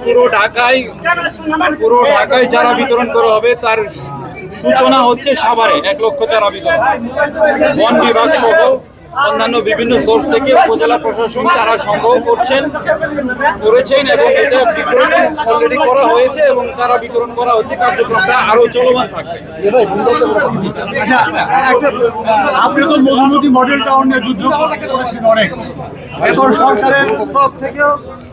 পুরো ঢাকায় পুরো ঢাকায় চারা বিতরণ করা হবে তার সূচনা হচ্ছে সাভারে এক লক্ষ চারা বিতরণ। বন বিভাগ সহ অন্যান্য বিভিন্ন সোর্স থেকে উপজেলা প্রশাসন তারা সংগ্রহ করছেন করেছেন এবং এটা বিতরণ অলরেডি করা হয়েছে এবং তারা বিতরণ করা হচ্ছে কার্যক্রমটা আরও চলমান থাকবে। আচ্ছা, তো মধুমতি মডেল টাউন যুদ্ধ করেছেন অনেক। এখন সরকারের থেকেও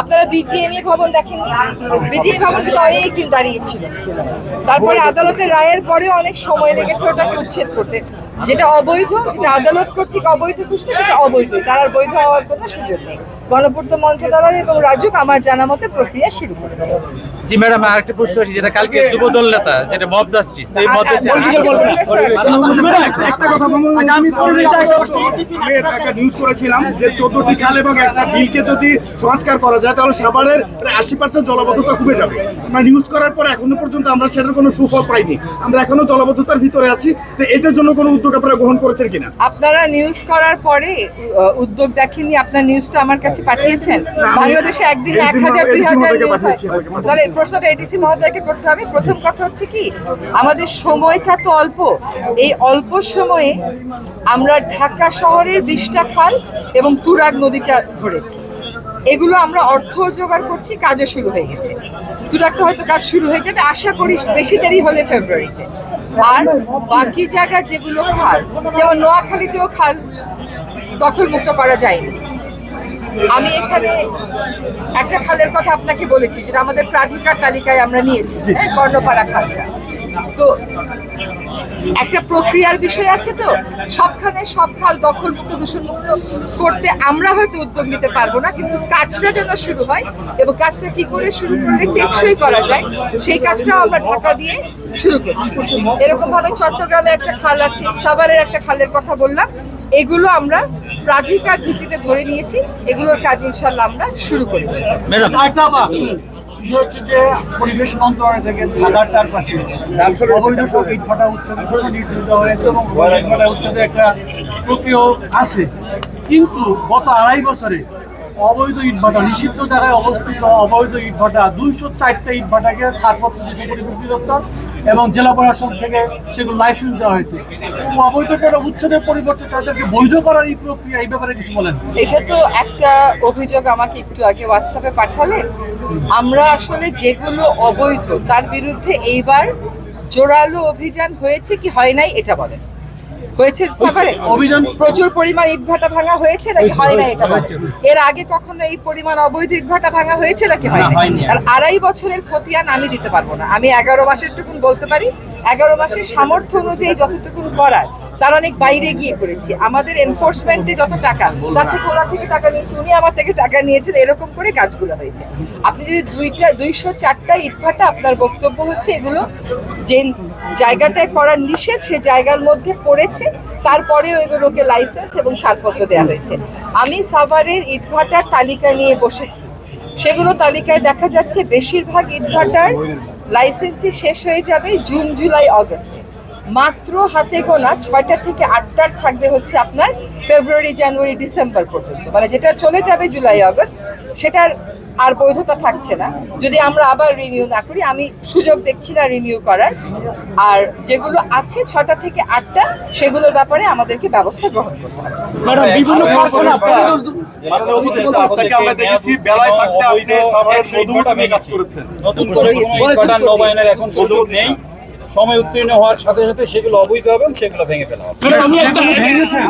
আপনারা বিজিএমই ভবন দেখেননি? বিজিএম ভবন কিন্তু অনেক দিন দাঁড়িয়েছিল। তারপরে আদালতের রায়ের পরেও অনেক সময় লেগেছে ওটাকে উচ্ছেদ করতে। যেটা অবৈধ, যেটা আদালত কর্তৃক অবৈধ খুঁজতে, সেটা অবৈধ। তার আর বৈধ হওয়ার কোনো সুযোগ নেই। গণপূর্ত মন্ত্রণালয় এবং রাজুক আমার জানা মতে প্রক্রিয়া শুরু করেছে। জি ম্যাডাম আরেকটা প্রশ্ন আছে যেটা কালকে যুবদল নেতা যেটা মব জাস্টিস এই মব আর- আর- একটা কথা বলব আচ্ছা, আমি একটা নিউজ করেছিলাম যে খাল এবং একটা বিলকে যদি সংস্কার করা যায় তাহলে সাভারের প্রায় আশি পার্সেন্ট জলবদ্ধতা কমে যাবে। আমরা নিউজ করার পর এখনও পর্যন্ত আমরা সেটার কোনো সুফল পাইনি। আমরা এখনও জলবদ্ধতার ভিতরে আছি। তো এটার জন্য কোনো উদ্যোগ আপনারা গ্রহণ করেছেন কিনা? আপনারা নিউজ করার পরে উদ্যোগ দেখেননি। আপনার নিউজটা আমার কাছে পাঠিয়েছেন? বাংলাদেশে একদিন এক হাজার দুই হাজার নিউজ হয়। তাহলে প্রশ্নটা এডিসি মহোদয়কে করতে হবে। প্রথম কথা হচ্ছে কি আমাদের সময়টা তো অল্প। এই অল্প সময়ে আমরা ঢাকা শহরের বিশটা খাল এবং তুরাগ নদীটা ধরেছি। এগুলো আমরা অর্থ জোগাড় করছি কাজও শুরু হয়ে গেছে। তুরাগটা হয়তো কাজ শুরু হয়ে যাবে আশা করি বেশি দেরি হলে ফেব্রুয়ারিতে। আর বাকি জায়গা যেগুলো খাল যেমন নোয়াখালীতেও খাল দখল মুক্ত করা যায়নি। আমি এখানে একটা খালের কথা আপনাকে বলেছি যেটা আমাদের প্রাধিকার তালিকায় আমরা নিয়েছি হ্যাঁ, কর্ণপাড়া খালটা। তো একটা প্রক্রিয়ার বিষয় আছে তো সবখানে সব খাল দখল মুক্ত দূষণ মুক্ত করতে আমরা হয়তো উদ্যোগ নিতে পারব না কিন্তু কাজটা যেন শুরু হয় এবং কাজটা কি করে শুরু করলে টেকসই করা যায় সেই কাজটাও আমরা ঢাকা দিয়ে শুরু করছি। এরকম ভাবে চট্টগ্রামে একটা খাল আছে সাভারের একটা খালের কথা বললাম এগুলো আমরা প্রাধিকার ভিত্তিতে ধরে নিয়েছি এগুলোর কাজ ইনশাল্লাহ আমরা শুরু করে দিয়েছি। বিষয় হচ্ছে যে পরিবেশ মন্ত্রণালয় থেকে ঢাকার চারপাশে অবৈধ সব ইটভাটা উচ্ছেদের জন্য নির্দেশিত হয়েছে এবং অবৈধ ইটভাটা উচ্ছেদের একটা প্রক্রিয়া আছে। কিন্তু গত আড়াই বছরে অবৈধ ইটভাটা নিষিদ্ধ জায়গায় অবস্থিত অবৈধ ইটভাটা দুইশো চারটে ইটভাটাকে ছাড়পত্র দিয়েছে পরিবেশ দপ্তর এবং জেলা প্রশাসন থেকে সেগুলো লাইসেন্স দেওয়া হয়েছে। অবৈধ করে উচ্ছেদের পরিবর্তে তাদেরকে বৈধ করার এই প্রক্রিয়া এই ব্যাপারে কিছু বলেন। এটা তো একটা অভিযোগ আমাকে একটু আগে হোয়াটসঅ্যাপে পাঠালেন। আমরা আসলে যেগুলো অবৈধ তার বিরুদ্ধে এইবার জোরালো অভিযান হয়েছে কি হয় নাই এটা বলেন। হয়েছে সাভারে? অভিযান প্রচুর পরিমাণ ইটভাটা ভাঙা হয়েছে নাকি হয় না এটা। এর আগে কখনো এই পরিমাণ অবৈধ ইটভাটা ভাঙা হয়েছে নাকি হয় না আর আড়াই বছরের খতিয়ান আমি দিতে পারব না। আমি এগারো মাসের টুকুন বলতে পারি এগারো মাসের সামর্থ্য অনুযায়ী যতটুকুন করার তার অনেক বাইরে গিয়ে করেছি। আমাদের এনফোর্সমেন্টে যত টাকা, তার থেকে ওরা থেকে টাকা নিয়েছে, উনি আমার থেকে টাকা নিয়েছেন, এরকম করে কাজগুলো হয়েছে। আপনি যদি দুইটা, দুইশো চারটা ইটভাটা আপনার বক্তব্য হচ্ছে, এগুলো যে জায়গাটায় করার নিষেধ, সে জায়গার মধ্যে পড়েছে, তারপরেও এগুলোকে লাইসেন্স এবং ছাড়পত্র দেওয়া হয়েছে। আমি সাভারের ইটভাটার তালিকা নিয়ে বসেছি। সেগুলো তালিকায় দেখা যাচ্ছে, বেশিরভাগ ইটভাটার লাইসেন্সই শেষ হয়ে যাবে জুন, জুলাই, অগস্টে। মাত্র হাতে গোনা ছয়টা থেকে আটটার থাকবে হচ্ছে আপনার ফেব্রুয়ারি জানুয়ারি ডিসেম্বর পর্যন্ত। মানে যেটা চলে যাবে জুলাই আগস্ট সেটার আর বৈধতা থাকছে না। যদি আমরা আবার রিনিউ না করি আমি সুযোগ দেখছি না রিনিউ করার। আর যেগুলো আছে ছটা থেকে আটটা সেগুলোর ব্যাপারে আমাদেরকে ব্যবস্থা গ্রহণ করতে হবে। নতুন করে এখন সুযোগ নেই। সময় উত্তীর্ণ হওয়ার সাথে সাথে সেগুলো অবৈধ হবে সেগুলো ভেঙে ফেলা হবে। ভেঙেছেন